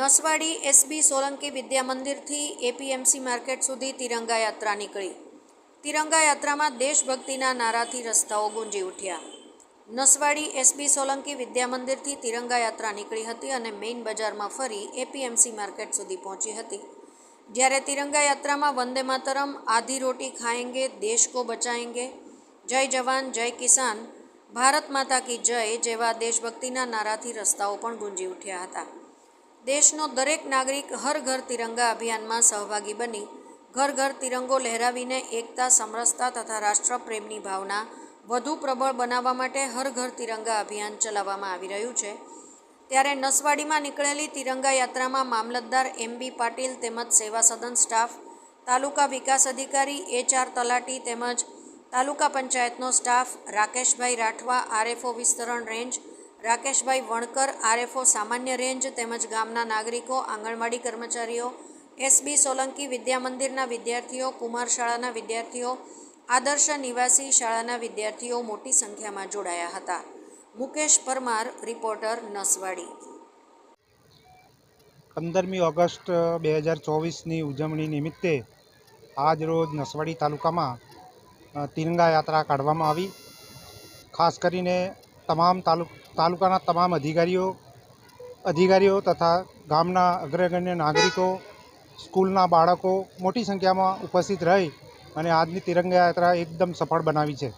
Naswadi SB Solanki વિદ્યા મંદિરથી APMC market સુધી તિરંગા યાત્રા નીકળી. તિરંગા યાત્રામાં દેશભક્તિના નારાથી રસ્તાઓ ગુંજી ઉઠ્યા. નસવાડી એસબી સોલંકી વિદ્યા મંદિરથી તિરંગા યાત્રા નીકળી હતી અને મેઇન બજારમાં ફરી એપીએમસી માર્કેટ સુધી પહોંચી હતી. જ્યારે તિરંગા યાત્રામાં વંદે માતરમ, આધી રોટી ખાએંગે દેશ કો બચાએંગે જય જવાન, જય કિસાન, ભારત માતા કી જય જેવા દેશભક્તિના નારાથી રસ્તાઓ પણ ગુંજી ઉઠ્યા હતા. દેશનો દરેક નાગરિક હર ઘર તિરંગા અભિયાનમાં સહભાગી બની. ઘર ઘર તિરંગો લહેરાવીને એકતા, સમરસતા તથા રાષ્ટ્રપ્રેમની ભાવના વધુ પ્રબળ બનાવવા માટે હર ઘર તિરંગા અભિયાન ચલાવવામાં આવી રહ્યું છે. ત્યારે નસવાડીમાં નીકળેલી તિરંગા યાત્રામાં મામલતદાર એમ બી પાટીલ તેમજ સેવા સદન સ્ટાફ, તાલુકા વિકાસ અધિકારી એચઆર તલાટી તેમજ તાલુકા પંચાયતનો સ્ટાફ રાકેશભાઈ રાઠવા, આરએફઓ વિસ્તરણ રેન્જ રાકેશભાઈ વણકર, આરએફઓ સામાન્ય રેન્જ તેમજ ગામના નાગરિકો, આંગણવાડી કર્મચારીઓ એસબી સોલંકી વિદ્યા મંદિરના વિદ્યાર્થીઓ, કુમાર શાળાના વિદ્યાર્થીઓ, આદર્શ નિવાસી શાળાના વિદ્યાર્થીઓ મોટી સંખ્યામાં જોડાયા હતા. મુકેશ પરમાર, રિપોર્ટર, નસવાડી. પંદરમી ઓગસ્ટ, બે હજાર ચોવીસની ઉજવણી નિમિત્તે આજ રોજ નસવાડી તાલુકામાં તિરંગા યાત્રા કાઢવામાં આવી. ખાસ કરીને તમામ તાલુક, તાલુકાના તમામ અધિકારીઓ અધિકારીઓ તથા ગામના અગ્રગણ્ય નાગરિકો, સ્કૂલના બાળકો મોટી સંખ્યામાં ઉપસ્થિત રહી અને આજની તિરંગા યાત્રા એકદમ સફળ બનાવી છે.